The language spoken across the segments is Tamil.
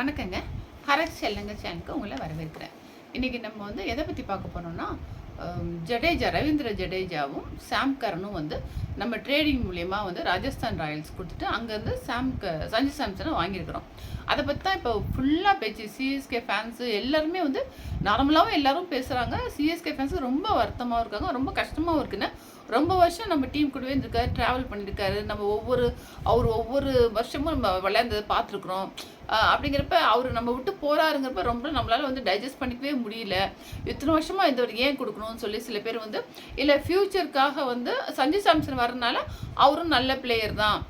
வணக்கங்க. ஹரத் செல்லங்க சேனுக்கு உங்களை வரவேற்கிறேன். இன்றைக்கி நம்ம வந்து எதை பற்றி பார்க்க போனோம்னா ஜடேஜா ரவீந்திர ஜடேஜாவும் சாம் கரனும் வந்து நம்ம ட்ரேடிங் மூலியமாக வந்து ராஜஸ்தான் ராயல்ஸ் கொடுத்துட்டு அங்கேருந்து சாம் க சஞ்சு சாம்சனை வாங்கியிருக்கிறோம். அதை பற்றி தான் இப்போ ஃபுல்லாக பேச்சு. சிஎஸ்கே ஃபேன்ஸு எல்லாருமே வந்து நார்மலாகவும் எல்லாரும் பேசுகிறாங்க சிஎஸ்கே ஃபேன்ஸு ரொம்ப வருத்தமாகவும் இருக்காங்க. ரொம்ப கஷ்டமாகவும் இருக்குன்னு. ரொம்ப வருஷம் நம்ம டீம் கூடவே இருந்திருக்காரு ட்ராவல் பண்ணியிருக்காரு. நம்ம ஒவ்வொரு அவர் ஒவ்வொரு வருஷமும் நம்ம விளையாண்டதை பார்த்துருக்குறோம். அப்படிங்கிறப்ப அவர் நம்ம விட்டு போகிறாருங்கிறப்ப ரொம்ப நம்மளால் வந்து டைஜஸ்ட் பண்ணிக்கவே முடியல. இத்தனை வருஷமாக இந்த ஒரு ஏன் கொடுக்கணும்னு சொல்லி சில பேர் வந்து இல்லை ஃப்யூச்சருக்காக வந்து சஞ்சய் சாம்சன் வரனால அவரும் நல்ல பிளேயர் தான்.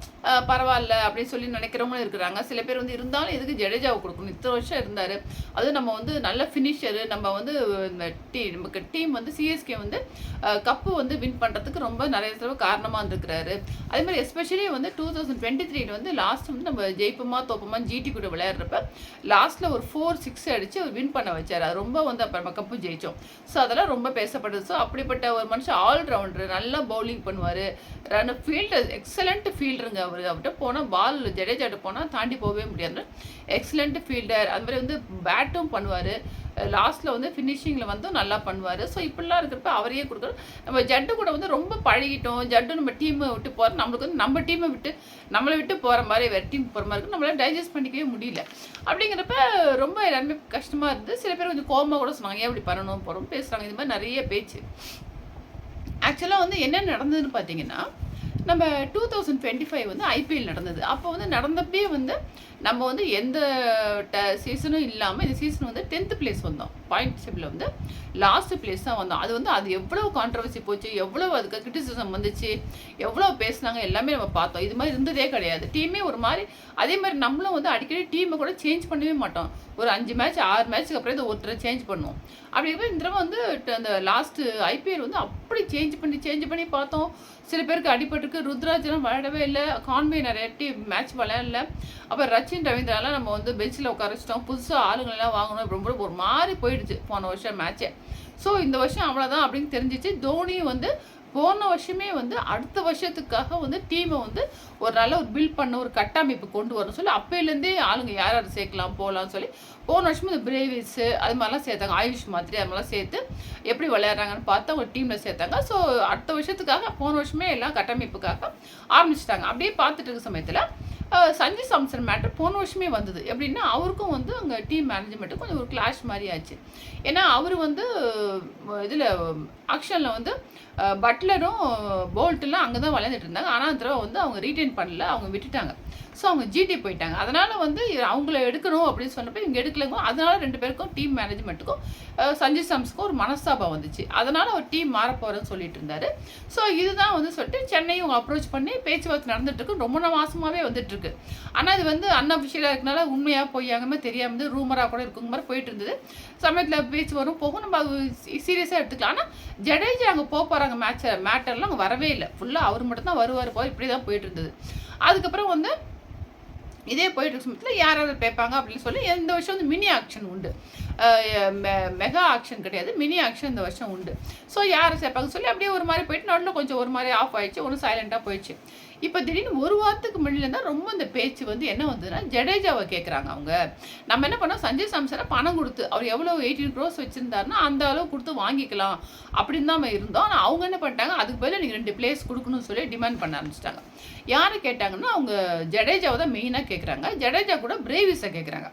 பரவாயில்ல அப்படின்னு சொல்லி நினைக்கிறவங்களும் இருக்கிறாங்க. சில பேர் வந்து இருந்தாலும் எதுக்கு ஜடேஜாவை கொடுக்கணும்? இத்தனை வருஷம் இருந்தார். அதுவும் நம்ம வந்து நல்ல ஃபினிஷரு நம்ம வந்து இந்த டீ நமக்கு டீம் வந்து சிஎஸ்கே வந்து கப்பு வந்து வின் பண்ணுறதுக்கு ரொம்ப நிறைய தடவை காரணமாக இருந்திருக்கிறாரு. அதே மாதிரி எஸ்பெஷலி வந்து டூ தௌசண்ட் டுவெண்ட்டி த்ரீல வந்து லாஸ்ட் வந்து நம்ம ஜெயிப்போமா தோப்போமா ஜிடி கூட விளையாடுறப்ப லாஸ்ட்டில் ஒரு ஃபோர் சிக்ஸ் அடித்து அவர் வின் பண்ண வச்சார். அது ரொம்ப வந்து அப்புறம் நம்ம கப்பு ஜெயிச்சோம். ஸோ அதெல்லாம் ரொம்ப பேசப்படுது ஸோ அப்படிப்பட்ட ஒரு மனுஷன் ஆல்ரவுண்டர் நல்லா பவுலிங் பண்ணுவார். ரன் ஃபீல்டர் எக்ஸலண்ட் ஃபீல்டருங்க அவர் அவர்கிட்ட போனால் பால் ஜடேஜாட்ட போனால் தாண்டி போகவே முடியாது. எக்ஸலண்ட் ஃபீல்டர் அது மாதிரி வந்து பேட்டும் பண்ணுவார். லாஸ்ட்டில் வந்து ஃபினிஷிங்கில் வந்து நல்லா பண்ணுவார். ஸோ இப்படிலாம் இருக்கிறப்ப அவரையே கொடுக்குறோம் நம்ம ஜட்டு கூட வந்து ரொம்ப பழகிட்டோம். ஜட்டு நம்ம டீமை விட்டு போகிற நம்மளுக்கு வந்து நம்ம டீமை விட்டு நம்மளை விட்டு போகிற மாதிரி வேறு டீம் போகிற மாதிரி இருக்கும் நம்மளால டைஜஸ்ட் பண்ணிக்கவே முடியல. அப்படிங்கிறப்ப ரொம்ப எல்லாருமே கஷ்டமாக இருந்து சில பேர் கொஞ்சம் கோபமாக கூட சொன்னாங்க ஏன் இப்படி பண்ணணும்? போகிறோம் பேசுகிறாங்க இது மாதிரி நிறைய பேச்சு. ஆக்சுவலாக வந்து என்ன நடந்ததுன்னு பார்த்தீங்கன்னா நம்ம டூ தௌசண்ட் டுவெண்ட்டி ஃபைவ் வந்து ஐபிஎல் நடந்தது. அப்போ வந்து நடந்தப்பே வந்து நம்ம வந்து எந்த ட சீசனும் இல்லாமல் இந்த சீசன் வந்து டென்த்து பிளேஸ் வந்தோம். பாயிண்ட் ஷிப்பில் வந்து லாஸ்ட் பிளேஸ் தான் வந்தோம். அது வந்து அது எவ்வளோ கான்ட்ரவர்சி போச்சு எவ்வளோ அதுக்கு கிரிட்டிசிசம் வந்துச்சு எவ்வளோ பேசுனாங்க எல்லாமே நம்ம பார்த்தோம். இது மாதிரி இருந்ததே கிடையாது. டீமே ஒரு மாதிரி அதே மாதிரி நம்மளும் வந்து அடிக்கடி டீமை கூட சேஞ்ச் பண்ணவே மாட்டோம். ஒரு அஞ்சு மேட்ச் ஆறு மேட்ச்சுக்கு அப்புறம் இதை ஒருத்தரை சேஞ்ச் பண்ணுவோம். அப்படி இந்த தடவை வந்து அந்த லாஸ்ட்டு ஐபிஎல் வந்து அப்படி சேஞ்ச் பண்ணி சேஞ்ச் பண்ணி பார்த்தோம். சில பேருக்கு அடிபட்டுருக்கு. ருத்ராஜெல்லாம் விளையாடவே இல்லை. கான்வே நிறைய டீம் மேட்ச் விளையாடல. அப்புறம் ரச்சின் ரவீந்திராலாம் நம்ம வந்து பெஞ்சில் உட்கார வச்சிட்டோம். புதுசாக ஆளுங்களெல்லாம் வாங்கணும் ரொம்ப ஒரு மாதிரி போயிடுச்சு போன வருஷம் மேட்ச்சே ஸோ இந்த வருஷம் அவ்வளோதான் அப்படின்னு தெரிஞ்சிச்சு. தோனியும் வந்து போன வருஷமே வந்து அடுத்த வருஷத்துக்காக வந்து டீமை வந்து ஒரு நல்ல ஒரு பில்ட் பண்ண ஒரு கட்டமைப்பு கொண்டு வரணும் சொல்லி அப்போலேருந்தே ஆளுங்க யார் யார் சேர்க்கலாம் போகலாம்னு சொல்லி போன வருஷமும் இந்த பிரேவிஸு அது மாதிரிலாம் சேர்த்தாங்க ஆயுஷ் மாதிரி அது மாதிரிலாம் சேர்த்து எப்படி விளையாடுறாங்கன்னு பார்த்து அவங்க டீமில் சேர்த்தாங்க. ஸோ அடுத்த வருஷத்துக்காக போன வருஷமே எல்லாம் கட்டமைப்புக்காக ஆரம்பிச்சிட்டாங்க. அப்படியே பார்த்துட்டு இருக்க சமயத்தில் சஞ்சய் சாம்சன் மேட்டர் போன வருஷமே வந்தது. எப்படின்னா அவருக்கும் வந்து அங்கே டீம் மேனேஜ்மெண்ட்டு கொஞ்சம் ஒரு கிளாஷ் மாதிரி ஆச்சு. ஏன்னா அவர் வந்து இதில் ஆக்ஷனில் வந்து பட்லரும் போல்ட்டெல்லாம் அங்கே தான் விளையாண்டுட்டு இருந்தாங்க. ஆனால் அந்த தடவை வந்து அவங்க ரீட்டைன் பண்ணல. அவங்க விட்டுட்டாங்க. ஸோ அவங்க ஜிடி போயிட்டாங்க. அதனால் வந்து அவங்கள எடுக்கணும் அப்படின்னு சொன்னப்போ இவங்க எடுக்கலங்க. அதனால ரெண்டு பேருக்கும் டீம் மேனேஜ்மெண்ட்டுக்கும் சஞ்சய் சாம்ஸுக்கும் ஒரு மனஸ்தாபம் வந்துச்சு. அதனால் ஒரு டீம் மாற போகிறேன்னு சொல்லிட்டு இருந்தார். ஸோ இதுதான் வந்து சொல்லிட்டு சென்னையும் அப்ரோச் பண்ணி பேச்சுவார்த்தை நடந்துட்டுருக்கு. ரொம்ப மாதமாகவே வந்துட்டுருக்கு. ஆனால் இது வந்து அன்அஃபிஷியலாக இருக்கனால உண்மையாக பொய்யாகமே தெரியாமல் ரூமராக கூட இருக்குங்க மாதிரி போயிட்டு இருந்தது. சமயத்தில் பேச்சு வரும் போகும். நம்ம சீரியஸாக எடுத்துக்கலாம். ஆனால் ஜடேஜா அங்கே போக போகிறாங்க மேட்ச மேட்டர்லாம் அங்கே வரவே இல்லை. ஃபுல்லாக அவர் மட்டும் தான் வருவார் போய் இப்படி தான் போயிட்டு இருந்தது. அதுக்கப்புறம் வந்து இதே போயிட்டு இருக்க சமயத்தில் யார் யார் பேப்பாங்க அப்படின்னு சொல்லி இந்த வருஷம் வந்து மினி ஆக்ஷன் உண்டு. மெ- மெகா ஆக்ஷன் கிடையாது. மினி ஆக்ஷன் இந்த வருஷம் உண்டு. ஸோ யார் சேர்ப்பாங்க சொல்லி அப்படியே ஒரு மாதிரி போயிட்டு நடுவில் கொஞ்சம் ஒரு மாதிரி ஆஃப் ஆயிடுச்சு. ஒன்று சைலண்டாக போயிடுச்சு. இப்போ திடீர்னு ஒரு வாரத்துக்கு முன்னாடி தான் ரொம்ப இந்த பேச்சு வந்து என்ன வந்ததுன்னா ஜடேஜாவை கேட்குறாங்க அவங்க. நம்ம என்ன பண்ணோம்? சஞ்சய் சாம்சனை பணம் கொடுத்து அவர் எவ்வளோ எயிட்டீன் க்ரோஸ் வச்சுருந்தாருன்னா அந்த அளவு கொடுத்து வாங்கிக்கலாம் அப்படின்னு தான் இருந்தோம். ஆனால் அவங்க என்ன பண்ணிட்டாங்க? அதுக்கு பதில் நீங்கள் ரெண்டு பிளேஸ் கொடுக்கணும்னு சொல்லி டிமாண்ட் பண்ண ஆரம்பிச்சிட்டாங்க. யார் கேட்டாங்கன்னா அவங்க ஜடேஜாவை தான் மெயினாக கேட்குறாங்க ஜடேஜா கூட பிரேவிஸை கேட்குறாங்க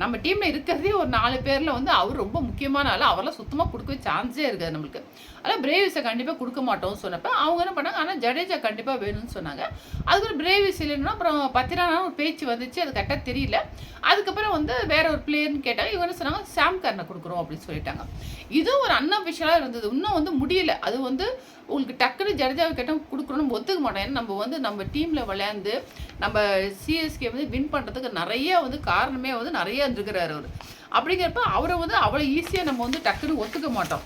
நம்ம டீமில் இருக்கிறதே ஒரு நாலு பேரில் வந்து அவர் ரொம்ப முக்கியமான ஆள். அவரெல்லாம் சுத்தமாக கொடுக்கவே சான்ஸே இருக்காது நம்மளுக்கு. ஆனால் பிரேவிஸை கண்டிப்பாக கொடுக்க மாட்டோம்னு சொன்னப்போ அவங்க என்ன பண்ணாங்க? ஆனால் ஜடேஜா கண்டிப்பாக வேணும்னு சொன்னாங்க. அதுக்கப்புறம் பிரேவிஸ் இல்லைன்னா அப்புறம் பத்திரானா ஒரு பேச்சு வந்துச்சு. அது கரெக்டாக தெரியல. அதுக்கப்புறம் வந்து வேற ஒரு பிளேயர்னு கேட்டாங்க. இவங்க என்ன சொன்னாங்க? சாம் கர்னை கொடுக்குறோம் அப்படின்னு சொல்லிட்டாங்க. இதுவும் ஒரு அன்அஃபிஷியலாக இருந்தது. இன்னும் வந்து முடியல. அது வந்து உங்களுக்கு டக்குன்னு ஜடேஜாவை கேட்டால் கொடுக்கணும்னு ஒத்துக்க மாட்டோம் ஏன்னா நம்ம வந்து நம்ம டீமில் விளையாண்டு நம்ம சிஎஸ்கே வந்து வின் பண்ணுறதுக்கு நிறைய வந்து காரணமே வந்து நிறைய இருந்துருக்கிறார் அவர். அப்படிங்கிறப்ப அவரை வந்து அவ்வளோ ஈஸியாக நம்ம வந்து டக்குன்னு ஒத்துக்க மாட்டோம்.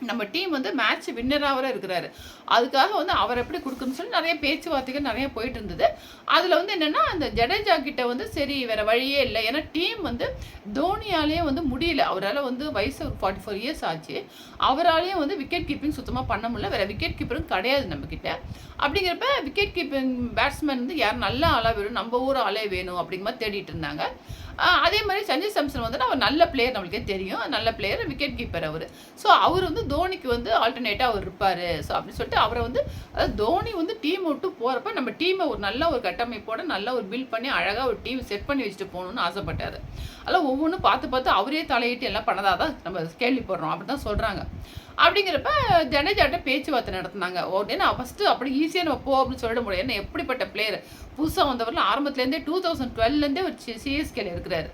நம்ம டீம் வந்து மேட்ச் வின்னராக இருக்கிறாரு. அதுக்காக வந்து அவர் எப்படி கொடுக்குன்னு சொல்லி நிறைய பேச்சுவார்த்தைகள் நிறைய போயிட்டு இருந்தது. அதில் வந்து என்னென்னா அந்த ஜடேஜா கிட்ட வந்து சரி வேற வழியே இல்லை. ஏன்னா டீம் வந்து தோனியாலேயே வந்து முடியல. அவரால் வந்து வயசு ஒரு ஃபார்ட்டி ஃபோர் இயர்ஸ் ஆச்சு. அவராலேயும் வந்து விக்கெட் கீப்பிங் சுத்தமாக பண்ண முடியல. வேற விக்கெட் கீப்பரும் கிடையாது நம்மக்கிட்ட அப்படிங்கிறப்ப விக்கெட் கீப்பிங் பேட்ஸ்மேன் வந்து யார் நல்ல ஆளாக வேணும்? நம்ம ஊர் ஆளே வேணும் அப்படிங்கிற மாதிரி தேடிட்டு இருந்தாங்க. அதே மாதிரி சஞ்சய் சாம்சன் வந்து அவர் நல்ல பிளேயர் நம்மளுக்கே தெரியும். நல்ல பிளேயர் விக்கெட் கீப்பர் அவர். ஸோ அவர் வந்து தோனிக்கு வந்து ஆல்டர்னேட்டாக அவர் இருப்பார். ஸோ அப்படின்னு சொல்லிட்டு அவரை வந்து அதாவது தோனி வந்து டீம் விட்டு போகிறப்ப நம்ம டீமை ஒரு நல்ல ஒரு கட்டமைப்போட நல்ல ஒரு பில்ட் பண்ணி அழகாக ஒரு டீம் செட் பண்ணி வச்சுட்டு போகணும்னு ஆசைப்பட்டார். அதெல்லாம் ஒவ்வொன்றும் பார்த்து பார்த்து அவரே தலையிட்டு எல்லாம் பண்ணதாக தான் நம்ம கேள்விப்படுறோம். அப்படி தான் சொல்கிறாங்க அப்படிங்கிறப்ப ஜடேஜாட்ட பேச்சுவார்த்தை நடத்தினாங்க. உடனே நான் ஃபஸ்ட்டு அப்படி ஈஸியாக நம்ம போ அப்படின்னு சொல்லிட முடியும் ஏன்னா எப்படிப்பட்ட பிளேயர் புதுசாக வந்தவரில் ஆரம்பத்துலேருந்தே டூ தௌசண்ட் டுவெல்லேருந்தே ஒரு சிஎஸ்கேல இருக்கிறாரு.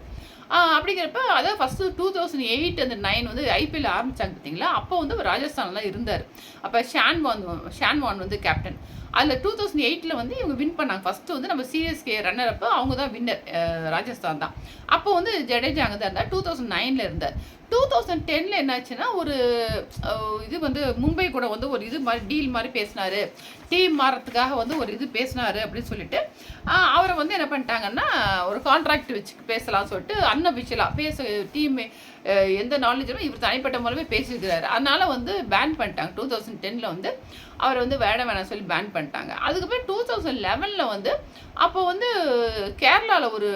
அப்படிங்கிறப்ப அதான் ஃபஸ்ட்டு டூ தௌசண்ட் எயிட் அந்த நைன் வந்து ஐபிஎல் ஆரம்பித்தாங்க பார்த்தீங்களா அப்போ வந்து அவர் ராஜஸ்தான்லாம் இருந்தார். அப்போ ஷான்வான் ஷான்வான் வந்து கேப்டன் அதில் டூ தௌசண்ட் எயிட்டில் வந்து இவங்க வின் பண்ணாங்க. ஃபஸ்ட்டு வந்து நம்ம சிஎஸ்கே ரன்னர் அப்போ அவங்க தான் வின்னர் ராஜஸ்தான் தான் அப்போ வந்து ஜடேஜா அங்கே தான் இருந்தார் டூ தௌசண்ட் நைனில் இருந்தார். டூ தௌசண்ட் டென்னில் என்னாச்சுன்னா ஒரு இது வந்து மும்பை கூட வந்து ஒரு இது மாதிரி டீல் மாதிரி பேசினாரு. டீம் மாறத்துக்காக வந்து ஒரு இது பேசினாரு அப்படின்னு சொல்லிட்டு அவரை வந்து என்ன பண்ணிட்டாங்கன்னா ஒரு கான்ட்ராக்ட் வச்சு பேசலாம்னு சொல்லிட்டு அன்அபிஷியலாக பேச டீம் எந்த நாலேஜும் இவர் தனிப்பட்ட மூலமே பேசியிருக்கிறாரு. அதனால் வந்து பேன் பண்ணிட்டாங்க. டூ தௌசண்ட் டெனில் வந்து அவரை வந்து வேட வேணாம் சொல்லி பேன் பண்ணிட்டாங்க. அதுக்கப்புறம் டூ தௌசண்ட் லெவனில் வந்து அப்போ வந்து கேரளாவில் ஒரு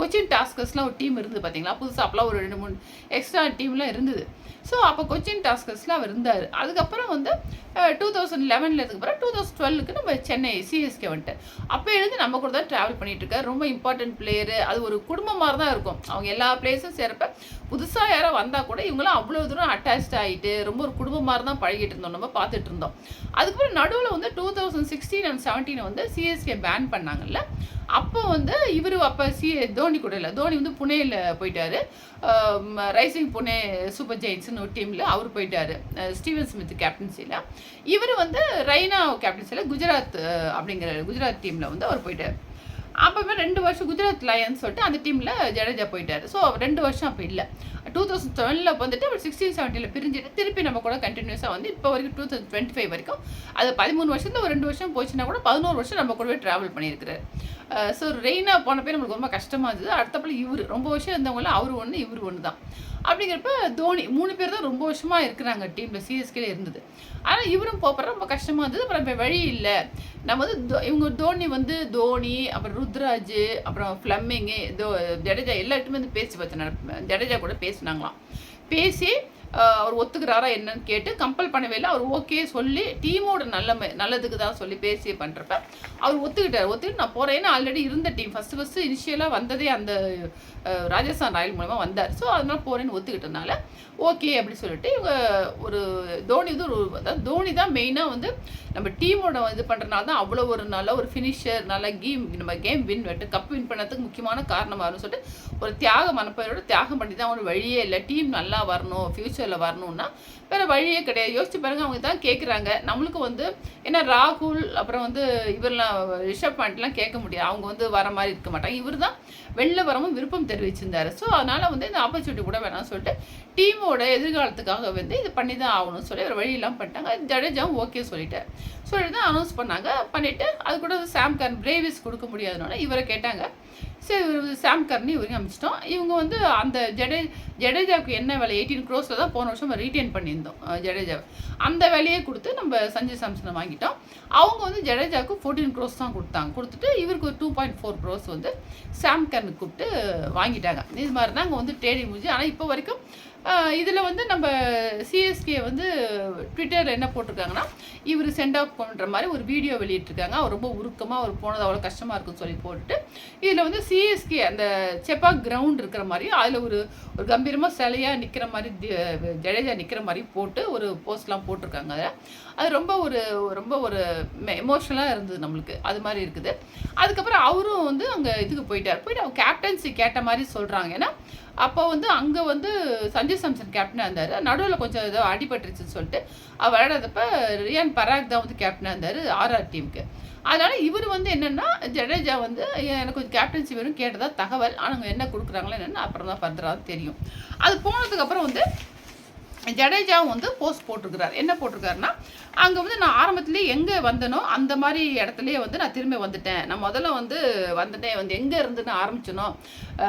கொச்சின் டாஸ்கர்ஸ்லாம் ஒரு டீம் இருந்தது பார்த்தீங்களா புதுசாக அப்போலாம் ஒரு ரெண்டு மூணு எக்ஸ்ட்ரா டீம்லாம் இருந்தது. ஸோ அப்போ கொச்சின் டாஸ்கர்ஸில் அவர் இருந்தார். அதுக்கப்புறம் வந்து டூ தௌசண்ட் லெவனில் அதுக்கப்புறம் டூ தௌசண்ட் டுவெல்லுக்கு நம்ம சென்னை சிஎஸ்கே வந்துட்டு. அப்போ எழுந்து நம்ம கூட தான் ட்ராவல் பண்ணிட்டு ரொம்ப இம்பார்ட்டன்ட் பிளேயரு அது ஒரு குடும்பம் மாதிரி தான் இருக்கும். அவங்க எல்லா பிளேஸும் சேரப்ப புதுசாக யாரோ வந்தால் கூட இவங்களாம் அவ்வளோ தூரம் அட்டாச்ட் ஆகிட்டு ரொம்ப ஒரு குடும்பம் மாதிரி தான் பழகிட்டு இருந்தோம். நம்ம பார்த்துட்டு இருந்தோம். அதுக்கப்புறம் நடுவில் வந்து two thousand sixteen and seventeen வந்து சிஎஸ்கே பேன் பண்ணாங்கல்ல. அப்போ வந்து இவர் அப்போ சி தோனி கூட இல்லை. தோனி வந்து புனேயில் போயிட்டாரு. ரைசிங் புனே சூப்பர் ஜெயின்ஸ்னு ஒரு டீமில் அவர் போயிட்டாரு. ஸ்டீவன் ஸ்மித் கேப்டன்சியில் இவர் வந்து ரெய்னா கேப்டன்சியில் குஜராத் அப்படிங்கிற குஜராத் டீமில் வந்து அவர் போயிட்டார். அப்போவே ரெண்டு வருஷம் குஜராத் லயன்ஸ் சொல்லிட்டு அந்த டீமில் ஜடேஜா போயிட்டார். ஸோ ரெண்டு வருஷம் அப்போ இல்லை. டூ தௌசண்ட் டுவெலில் வந்துட்டு அவர் சிக்ஸ்டீன் செவன்ட்டியில் பிரிஞ்சுட்டு திருப்பி நம்ம கூட கண்டினியூஸாக வந்து இப்போ வரைக்கும் டூ தௌசண்ட் டுவெண்ட்டி ஃபைவ் வரைக்கும் அது பதிமூணு வருஷத்துல ஒரு ரெண்டு வருஷம் போச்சுன்னா கூட பதினோரு வருஷம் நம்ம கூடவே ட்ராவல் பண்ணியிருக்கிறார். ஸோ ரெய்னா போனப்போ நம்மளுக்கு ரொம்ப கஷ்டமாக இருந்தது. அடுத்தப்பல இவர். ரொம்ப வருஷம் இருந்தவங்கள அவர் ஒன்று இவர் ஒன்று தான் அப்படிங்கிறப்ப தோனி மூணு பேர் தான் ரொம்ப வருஷமாக இருக்கிறாங்க டீமில் சிஎஸ்கேல இருந்தது. ஆனால் இவரும் போகிற ரொம்ப கஷ்டமாக இருந்தது. அப்புறம் இப்போ வழி இல்லை. நம்ம வந்து தோ- இவங்க தோனி வந்து தோனி அப்புறம் ருத்ராஜ் அப்புறம் ஃப்ளம்மிங்கு தோ ஜடேஜா எல்லாருக்குமே வந்து பேசி பார்த்தேன் ஜடேஜா கூட பேசினாங்களாம். பேசி அவர் ஒத்துக்கிறாரா என்னன்னு கேட்டு கம்பல் பண்ணவே இல்லை. அவர் ஓகே சொல்லி டீமோட நல்ல நல்லதுக்கு தான் சொல்லி பேசி பண்ணுறப்ப அவர் ஒத்துக்கிட்டார். ஒத்துக்கிட்டு நான் போகிறேன் ஏன்னா ஆல்ரெடி இருந்த டீம் ஃபஸ்ட்டு ஃபஸ்ட்டு இனிஷியலாக வந்ததே அந்த ராஜஸ்தான் ராயல் மூலமாக வந்தார். ஸோ அதனால் போகிறேன்னு ஒத்துக்கிட்டனால ஓகே அப்படி சொல்லிட்டு இவங்க ஒரு தோனி வந்து ஒரு அதாவது தோனி தான் மெயினாக வந்து நம்ம டீமோட இது பண்ணுறனால தான் அவ்வளோ ஒரு நல்ல ஒரு ஃபினிஷர் நல்ல கேம் நம்ம கேம் வின் வெட்டு கப் வின் பண்ணதுக்கு முக்கியமான காரணமாக வரும்னு சொல்லிட்டு ஒரு தியாக மனப்பையோட தியாகம் பண்ணி தான் ஒரு வழியே இல்லை. டீம் நல்லா வரணும். ஃபியூச்சரில் வரணும்னா வேறு வழியே கிடையாது. யோசிச்சு பாருங்க அவங்க தான் கேட்குறாங்க நம்மளுக்கு வந்து ஏன்னா ராகுல் அப்புறம் வந்து இவரெலாம் ரிஷப் பாயிண்ட்லாம் கேட்க முடியாது. அவங்க வந்து வர மாதிரி இருக்க மாட்டாங்க. இவர் தான் வெளில வரவும் விருப்பம் தெரிவிச்சிருந்தாரு. ஸோ அதனால் வந்து இந்த ஆப்பர்ச்சுனிட்டி கூட வேணாம்னு சொல்லிட்டு டீமோட எதிர்காலத்துக்காக வந்து இது பண்ணி தான் ஆகணும்னு சொல்லி ஒரு வழியெல்லாம் பண்ணிட்டாங்க. ஜடேஜாவும் ஓகே சொல்லிட்டார் சொல்லிட்டு. தான் அனௌன்ஸ் பண்ணாங்க. பண்ணிவிட்டு அது கூட சாம் கர்ன் பிரேவிஸ் கொடுக்க முடியாதனால இவரை கேட்டாங்க. சரி இவர் சாம் கர்னி இவரையும் அமைச்சிட்டோம். இவங்க வந்து அந்த ஜடே ஜடேஜாவுக்கு என்ன வேலை? எயிட்டீன் க்ரோஸில் தான் போன வருஷம் ரீட்டைன் பண்ணியிருந்தோம் ஜடேஜாவை. அந்த வேலையை கொடுத்து நம்ம சஞ்சய் சாம்சனை வாங்கிட்டோம். அவங்க வந்து ஜடேஜாவுக்கு ஃபோர்டீன் க்ரோஸ் தான் கொடுத்தாங்க. கொடுத்துட்டு இவருக்கு ஒரு டூ பாயிண்ட் ஃபோர் க்ரோஸ் வந்து சாம் கர்னுக்கு கூப்பிட்டு வாங்கிட்டாங்க. இது மாதிரி தான் அங்கே வந்து ட்ரேடிங் முடிஞ்சு. ஆனால் இப்போ வரைக்கும் இதில் வந்து நம்ம சிஎஸ்கே வந்து ட்விட்டரில் என்ன போட்டிருக்காங்கன்னா இவர் சென்ட் ஆஃப் பண்ணுற மாதிரி ஒரு வீடியோ வெளியிட்டிருக்காங்க. அவர் ரொம்ப உருக்கமாக அவர் போனது அவ்வளோ கஷ்டமாக இருக்குன்னு சொல்லி போட்டுட்டு இதில் வந்து சிஎஸ்கே அந்த செப்பாக் கிரவுண்ட் இருக்கிற மாதிரி அதில் ஒரு ஒரு கம்பீரமாக சிலையாக நிற்கிற மாதிரி ஜடேஜா நிற்கிற மாதிரி போட்டு ஒரு போஸ்ட்லாம் போட்டிருக்காங்க அதில். அது ரொம்ப ஒரு ரொம்ப ஒரு எமோஷனலாக இருந்தது நம்மளுக்கு. அது மாதிரி இருக்குது. அதுக்கப்புறம் அவரும் வந்து அங்கே இதுக்கு போயிட்டார். போயிட்டு அவங்க கேப்டன்சி கேட்ட மாதிரி சொல்கிறாங்க ஏன்னா அப்போ வந்து அங்கே வந்து சஞ்சய் சாம்சன் கேப்டனாக இருந்தார். நடுவில் கொஞ்சம் ஏதோ அடிபட்டுருச்சுன்னு சொல்லிட்டு அவர் விளையாடுறதப்ப ரியான் பராக் தான் வந்து கேப்டனாக இருந்தார் ஆர்ஆர் டீமுக்கு. அதனால் இவர் வந்து என்னென்னா ஜடேஜா வந்து எனக்கு கொஞ்சம் கேப்டன்சி வேணும் கேட்டதா தகவல். ஆனால் அவங்க என்ன கொடுக்குறாங்களோ என்னன்னு அப்புறம் தான் ஃபர்தராக தெரியும். அது போனதுக்கப்புறம் வந்து ஜடேஜாவும் வந்து போஸ்ட் போட்டிருக்கிறார். என்ன போட்டிருக்காருன்னா அங்கே வந்து நான் ஆரம்பத்துலேயே எங்கே வந்தனோ அந்த மாதிரி இடத்துலையே வந்து நான் திரும்ப வந்துட்டேன். நான் முதல்ல வந்து வந்துட்டேன் வந்து எங்கே இருந்து நான் ஆரம்பிச்சனோ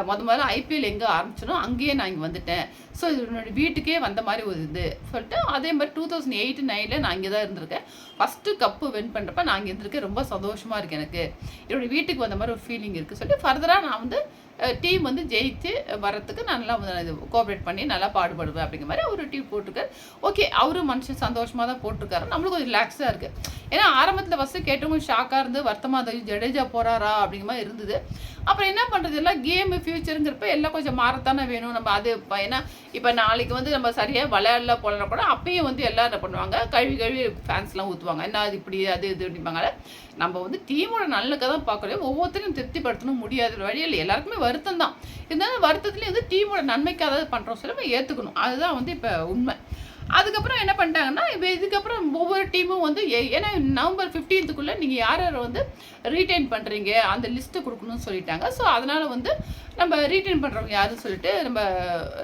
முத முதல்ல ஐபிஎல் எங்கே ஆரம்பிச்சனோ அங்கேயே நான் இங்கே வந்துட்டேன். ஸோ இது என்னோட வீட்டுக்கே வந்த மாதிரி ஒரு இது. சொல்லிட்டு அதே மாதிரி டூ தௌசண்ட் எயிட் நைனில் நான் இங்கே தான் இருந்திருக்கேன். ஃபஸ்ட்டு கப்பு வின் பண்ணுறப்ப நான் இங்கே இருந்திருக்கேன். ரொம்ப சந்தோஷமாக இருக்குது எனக்கு. என்னோடய வீட்டுக்கு வந்த மாதிரி ஒரு ஃபீலிங் இருக்குது சொல்லிட்டு ஃபர்தராக நான் வந்து டீம் வந்து ஜெயித்து வரத்துக்கு நல்லா இது கோஆப்ரேட் பண்ணி நல்லா பாடுபடுவேன் அப்படிங்கிற மாதிரி ஒரு டீம் போட்டிருக்காரு. ஓகே அவரும் மனுஷன் சந்தோஷமாக தான் போட்டிருக்காரு. நம்மளுக்கு கொஞ்சம் ரிலாக்ஸாக இருக்குது ஏன்னா ஆரம்பத்தில் ஃபஸ்ட்டு கேட்டவங்க ஷாக்காக இருந்து வருத்தமாக இருந்தது ஜடேஜா போகிறாரா அப்படிங்கிற மாதிரி இருந்தது. அப்புறம் என்ன பண்ணுறது எல்லாம் கேமு ஃபியூச்சருங்கிறப்ப எல்லாம் கொஞ்சம் மாறத்தானே வேணும். நம்ம அது ஏன்னா இப்போ நாளைக்கு வந்து நம்ம சரியாக விளையாடல போலனா கூட அப்பயும் வந்து எல்லாம் என்ன பண்ணுவாங்க? கழுவி கழுவி ஃபேன்ஸ்லாம் ஊற்றுவாங்க என்ன அது இப்படி அது இது அப்படிம்பாங்க நம்ம வந்து டீமோட நல்லக்க தான் பார்க்கணும். ஒவ்வொருத்தரையும் திருப்திப்படுத்தணும். முடியாத வழியில் எல்லாருக்குமே வருத்தம் தான். இருந்தாலும் வருத்தத்துலேயும் வந்து டீமோட நன்மைக்காக தான் பண்ணுறோம் சொல்லி நம்ம ஏற்றுக்கணும் அதுதான் வந்து இப்போ உண்மை. அதுக்கப்புறம் என்ன பண்ணிட்டாங்கன்னா இப்போ இதுக்கப்புறம் ஒவ்வொரு டீமும் வந்து ஏ- ஏன்னா நவம்பர் ஃபிஃப்டீன்த்துக்குள்ளே நீங்கள் யார் யாரை வந்து ரீட்டைன் பண்ணுறீங்க அந்த லிஸ்ட்டு கொடுக்கணும்னு சொல்லிட்டாங்க. ஸோ அதனால் வந்து நம்ம ரீட்டைன் பண்ணுறவங்க யாருன்னு சொல்லிட்டு நம்ம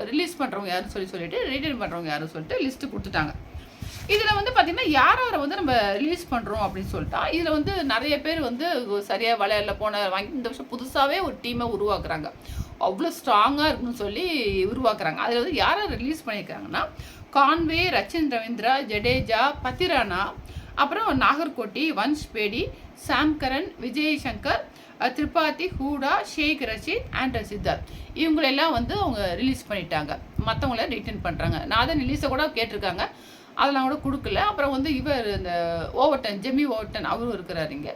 ரிலீஸ் பண்ணுறவங்க யாருன்னு சொல்லி சொல்லிட்டு ரீட்டைன் பண்ணுறவங்க யாருன்னு சொல்லிட்டு லிஸ்ட்டு கொடுத்துட்டாங்க. இதில் வந்து பார்த்திங்கன்னா யார் யாரை வந்து நம்ம ரிலீஸ் பண்ணுறோம் அப்படின்னு சொல்லிட்டா இதில் வந்து நிறைய பேர் வந்து சரியாக விளையாடல போன வாங்கி இந்த வருஷம் புதுசாகவே ஒரு டீமை உருவாக்குறாங்க. அவ்வளோ ஸ்ட்ராங்காக இருக்குன்னு சொல்லி உருவாக்குறாங்க. அதில் வந்து யாரை ரிலீஸ் பண்ணியிருக்காங்கன்னா கான்வே ரச்சின் ரவீந்திரா ஜடேஜா பத்திரானா அப்புறம் Nagarkoti Vansh Bedi Sam Curran Vijay Shankar Tripathi Hooda Shaikh Rasheed and Siddharth. இவங்களெல்லாம் வந்து அவங்க ரிலீஸ் பண்ணிட்டாங்க. மற்றவங்கள ரிட்டர்ன் பண்ணுறாங்க நான் தான் ரிலீஸை கூட கேட்டிருக்காங்க. அதெல்லாம் கூட கொடுக்கல. அப்புறம் வந்து இவர் இந்த ஓவர்டன் ஜெமி ஓவர்டன் அவரும் இருக்கிறாரு இங்கே.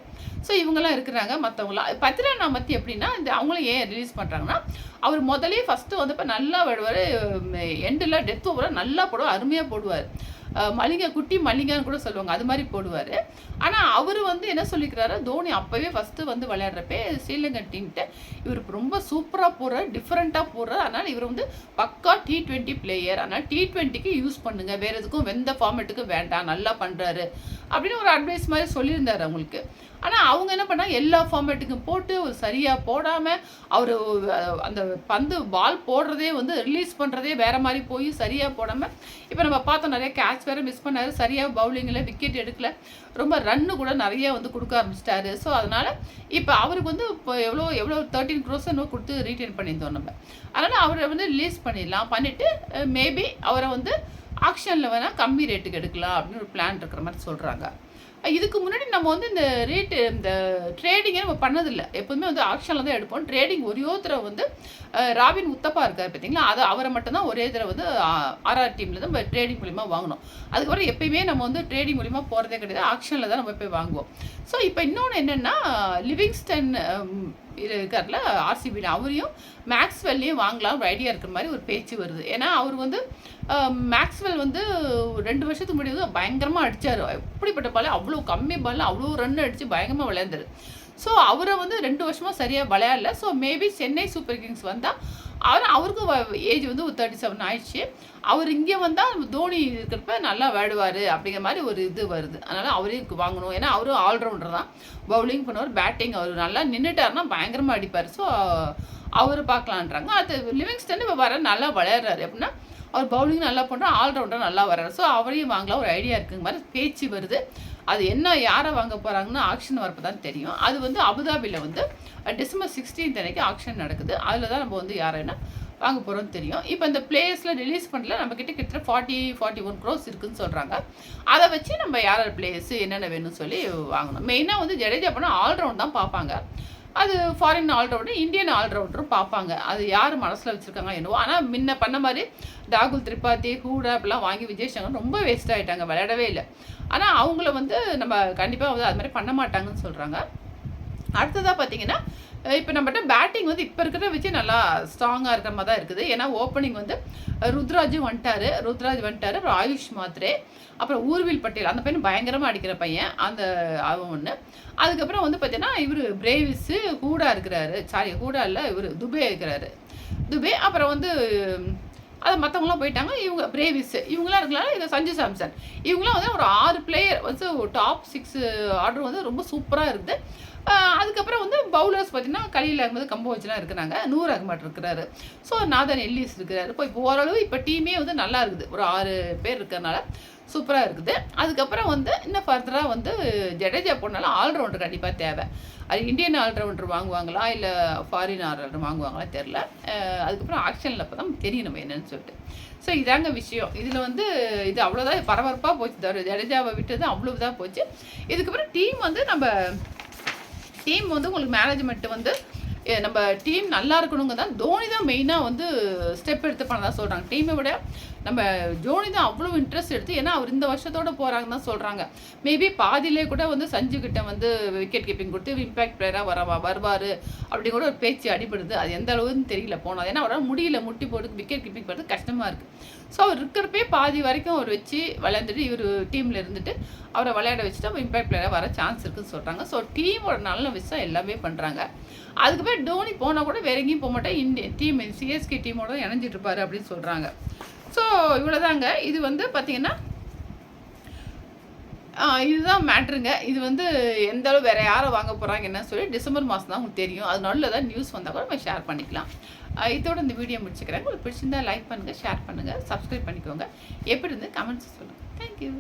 ஸோ இவங்கெல்லாம் இருக்கிறாங்க மற்றவங்களாம் பத்ரா மத்தி எப்படின்னா இந்த அவங்களும் ஏன் ரிலீஸ் பண்ணுறாங்கன்னா அவர் முதலே ஃபஸ்ட்டு வந்து இப்போ நல்லா விடுவார் எண்டில் டெத் ஓவராக நல்லா போடுவார் அருமையாக போடுவார். மளிகை குட்டி மளிகைன்னு கூட சொல்லுவாங்க. அது மாதிரி போடுவார். ஆனால் அவர் வந்து என்ன சொல்லிக்கிறாரு? தோனி அப்போவே ஃபஸ்ட்டு வந்து விளையாடுறப்ப ஸ்ரீலங்கன் டீம்கிட்ட இவர் ரொம்ப சூப்பராக போடுறார் டிஃப்ரெண்ட்டாக போடுறார். அதனால் இவர் வந்து பக்கா டி ட்வெண்ட்டி பிளேயர் அதனால் டி ட்வெண்ட்டிக்கு யூஸ் பண்ணுங்கள் வேறு எதுக்கும் எந்த ஃபார்மேட்டுக்கும் வேண்டாம். நல்லா பண்ணுறாரு அப்படின்னு ஒரு அட்வைஸ் மாதிரி சொல்லியிருந்தாரு அவங்களுக்கு. ஆனால் அவங்க என்ன பண்ணாங்க? எல்லா ஃபார்மேட்டுக்கும் போட்டு ஒரு சரியாக போடாமல் அவர் அந்த பந்து பால் போடுறதே வந்து ரிலீஸ் பண்ணுறதே வேறு மாதிரி போய் சரியாக போடாமல் இப்போ நம்ம பார்த்தோம் நிறைய கேட்ச் வேறு மிஸ் பண்ணார். சரியாக பவுலிங்கில் விக்கெட் எடுக்கல. ரொம்ப ரன்னு கூட நிறைய வந்து கொடுக்க ஆரம்பிச்சிட்டாரு. ஸோ அதனால் இப்போ அவருக்கு வந்து இப்போ எவ்வளோ எவ்வளோ தேர்ட்டீன் க்ரோஸ் என்னவோ கொடுத்து ரீட்டைன் பண்ணியிருந்தோம் நம்ம. அதனால் அவரை வந்து ரிலீஸ் பண்ணிடலாம். பண்ணிவிட்டு மேபி அவரை வந்து ஆக்ஷனில் வேணால் கம்மி ரேட்டுக்கு எடுக்கலாம் அப்படின்னு ஒரு பிளான் இருக்கிற மாதிரி சொல்கிறாங்க இதுக்கு முன்னாடி நம்ம வந்து இந்த ரேட்டு இந்த ட்ரேடிங்கே நம்ம பண்ணதில்லை. எப்போதுமே வந்து ஆக்ஷனில் தான் எடுப்போம். ட்ரேடிங் ஒரே தடவை வந்து ராபின் உத்தப்பா இருக்கார் பார்த்தீங்களா? அதை அவரை மட்டும்தான் ஒரே தடவை வந்து ஆர்ஆர் டீமில் தான் நம்ம ட்ரேடிங் மூலிமா வாங்கினோம். அதுக்கப்புறம் எப்பயுமே நம்ம வந்து ட்ரேடிங் மூலிமா போகிறதே கிடையாது. ஆக்ஷனில் தான் நம்ம போய் வாங்குவோம். ஸோ இப்போ இன்னொன்று என்னென்னா லிவிங்ஸ்டன் இருக்கார்ல ஆர்சிபியில் அவரையும் மேக்ஸ்வெல்லையும் வாங்கலாம் ஒரு ஐடியா இருக்கிற மாதிரி ஒரு பேச்சு வருது. ஏன்னா அவர் வந்து மேக்ஸ்வெல் வந்து ரெண்டு வருஷத்துக்கு முன்னாடி வந்து பயங்கரமாக அடித்தார் எப்படிப்பட்ட பால் அவ்வளோ கம்மி பால் அவ்வளோ ரன் அடித்து பயங்கரமாக விளையாண்டாரு. ஸோ அவரை வந்து ரெண்டு வருஷமாக சரியாக விளையாடல. So maybe Chennai Super Kings வந்தால் அவர் அவருக்கு ஏஜ் வந்து ஒரு தேர்ட்டி செவன் ஆயிடுச்சு. அவர் இங்கே வந்தால் தோனி இருக்கிறப்ப நல்லா விளையாடுவார் அப்படிங்கிற மாதிரி ஒரு இது வருது. அதனால் அவரையும் வாங்கணும். ஏன்னா அவரும் ஆல்ரவுண்டர் தான். பவுலிங் பண்ணுவார் பேட்டிங் அவர் நல்லா நின்றுட்டாருன்னா பயங்கரமாக அடிப்பார். ஸோ அவர் பார்க்கலான்றாங்க. அது லிவிங்ஸ்டன் இப்போ வர நல்லா விளையாடுறாரு. அப்படின்னா அவர் பவுலிங் நல்லா பண்ணுறா ஆல்ரவுண்டர் நல்லா வர்றாரு. ஸோ அவரையும் வாங்கலாம். ஒரு ஐடியா இருக்குங்க மாதிரி பேச்சு வருது. அது என்ன யாரை வாங்க போகிறாங்கன்னா ஆக்ஷன் வரப்போ தான் தெரியும். அது வந்து அபுதாபியில் வந்து டிசம்பர் சிக்ஸ்டீன்த் அன்னைக்கு ஆக்ஷன் நடக்குது. அதில் தான் நம்ம வந்து யாரைன்னா வாங்க போகிறோம்னு தெரியும். இப்போ இந்த பிளேயர்ஸில் ரிலீஸ் பண்ணல நம்ம கிட்ட கிட்ட ஃபார்ட்டி ஃபார்ட்டி ஒன் க்ரோஸ் இருக்குன்னு சொல்கிறாங்க அதை வச்சு நம்ம யார் யார் பிளேயர்ஸ் என்னென்ன வேணும்னு சொல்லி வாங்கணும். மெயினாக வந்து ஜடேஜா பண்ணால் ஆல்ரவுண்ட் தான் பார்ப்பாங்க. அது ஃபாரின் ஆல்ரவுண்டர் இந்தியன் ஆல்ரவுண்டரும் பார்ப்பாங்க. அது யார் மனசில் வச்சுருக்காங்க என்னவோ. ஆனால் முன்ன பண்ண மாதிரி டாகுல் திரிபாதி ஹூடா அப்படிலாம் வாங்கி விஜய் சங்கர் ரொம்ப வேஸ்ட் ஆகிட்டாங்க விளையாடவே இல்லை. ஆனால் அவங்கள வந்து நம்ம கண்டிப்பாக வந்து அது மாதிரி பண்ண மாட்டாங்கன்னு சொல்கிறாங்க அடுத்ததாக பார்த்தீங்கன்னா இப்போ நம்மகிட்ட பேட்டிங் வந்து இப்போ இருக்கிற வச்சு நல்லா ஸ்ட்ராங்காக இருக்கிற மாதிரி தான் இருக்குது. ஏன்னா ஓப்பனிங் வந்து ருத்ராஜும் வந்துட்டாரு. ருத்ராஜ் வந்துட்டாரு அப்புறம் ஆயுஷ் மாத்ரே அப்புறம் ஊர்வில் பட்டேல். அந்த பையன் பயங்கரமாக அடிக்கிற பையன். அந்த அவன் ஒன்று அதுக்கப்புறம் வந்து பார்த்தீங்கன்னா இவர் பிரேவிஸு கூட இருக்கிறாரு. சாரி கூட இல்லை இவர் துபே இருக்கிறாரு. துபே அப்புறம் வந்து அது மற்றவங்களாம் போயிட்டாங்க இவங்க பிரேவிஸ் இவங்களாம் இருக்கலாம் இது சஞ்சு சாம்சன் இவங்களாம் வந்து ஒரு ஆறு பிளேயர் வந்து டாப் சிக்ஸ் ஆர்டர் வந்து ரொம்ப சூப்பராக இருக்குது அதுக்கப்புறம் வந்து பவுலர்ஸ் பார்த்தீங்கன்னா கலியில் அகமது கம்போவச்செலாம் இருக்கிறாங்க நூர் அகமட் இருக்கிறாரு. ஸோ நாதன் எல்லிஸ் இருக்கிறாரு. இப்போ இப்போ ஓரளவு இப்போ டீமே வந்து நல்லா இருக்குது. ஒரு ஆறு பேர் இருக்கிறனால. சூப்பராக இருக்குது. அதுக்கப்புறம் வந்து இன்னும் ஃபர்தராக வந்து ஜடேஜா போனாலும் ஆல்ரவுண்டர் கண்டிப்பாக தேவை. அது இந்தியன் ஆல்ரவுண்டர் வாங்குவாங்களா இல்லை ஃபாரின் ஆல்ரவுண்டர் வாங்குவாங்களா தெரில அதுக்கப்புறம் ஆக்ஷனில் அப்போ தான் தெரியும் நம்ம என்னன்னு சொல்லிட்டு. ஸோ இதாங்க விஷயம். இதில் வந்து இது அவ்வளோதான் பரபரப்பாக போச்சு. தவிர ஜடேஜாவை விட்டது அவ்வளவுதான் போச்சு. இதுக்கப்புறம் டீம் வந்து நம்ம டீம் வந்து உங்களுக்கு மேனேஜ்மெண்ட் வந்து நம்ம டீம் நல்லா இருக்கணுங்க தான் தோனி தான் மெயினாக வந்து ஸ்டெப் எடுத்து பண்ணதான் சொல்கிறாங்க டீமை விட நம்ம தோனி தான் அவ்வளோ இன்ட்ரெஸ்ட் எடுத்து ஏன்னா அவர் இந்த வருஷத்தோட போகிறாங்க தான் சொல்கிறாங்க மேபி பாதியிலே கூட வந்து சஞ்சு கிட்ட வந்து விக்கெட் கீப்பிங் கொடுத்து இம்பாக்ட் பிளேயராக வர வருவார் அப்படி கூட ஒரு பேச்சு அடிபடுது. அது எந்த அளவுன்னு தெரியல போனது ஏன்னா அவரால் முடியல முட்டி போட்டு விக்கெட் கீப்பிங் பண்ணுறது கஷ்டமாக இருக்குது ஸோ அவர் இருக்கிறப்பே பாதி வரைக்கும் அவர் வச்சு விளையாண்டுட்டு இவர் டீமில் இருந்துட்டு அவரை விளையாட வச்சுட்டு அவர் இம்பாக்ட் பிளேயராக வர சான்ஸ் இருக்குன்னு சொல்கிறாங்க ஸோ டீமோட நல்ல விஷயம் எல்லாமே பண்ணுறாங்க அதுக்கப்புறம் டோனி போனால் கூட வேற எங்கேயும் போக மாட்டேன். இந்திய டீம் சிஎஸ்கே டீமோட தான் இணைஞ்சிட்டு இருப்பாரு அப்படின்னு சொல்கிறாங்க ஸோ இவ்வளோதாங்க இது வந்து பார்த்தீங்கன்னா இதுதான் மேட்ருங்க இது வந்து எந்த அளவு வேற யாரை வாங்க போகிறாங்க என்னன்னு சொல்லி டிசம்பர் மாதம் தான் உங்களுக்கு தெரியும். அது நல்ல தான் நியூஸ் வந்தால் கூட நம்ம ஷேர் பண்ணிக்கலாம். இதோட இந்த வீடியோ முடிச்சுக்கிறேன். உங்களுக்கு பிடிச்சிருந்தா லைக் பண்ணுங்கள் ஷேர் பண்ணுங்கள் சப்ஸ்கிரைப் பண்ணிக்கோங்க. எப்படி இருந்து கமெண்ட்ஸ் சொல்லுங்கள் தேங்க்யூ